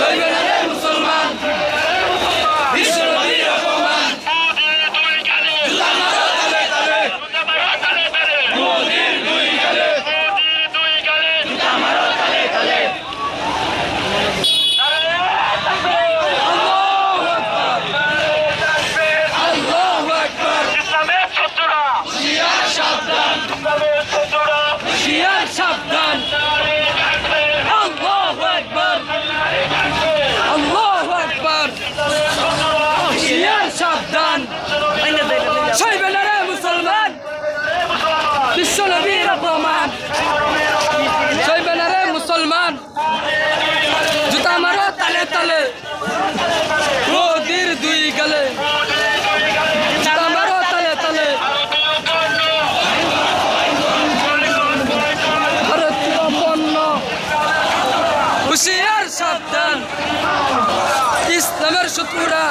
何? তালে মোদির দুই গেলে। হুশিয়ার সাবধান। ইসলামের শত্রুরা।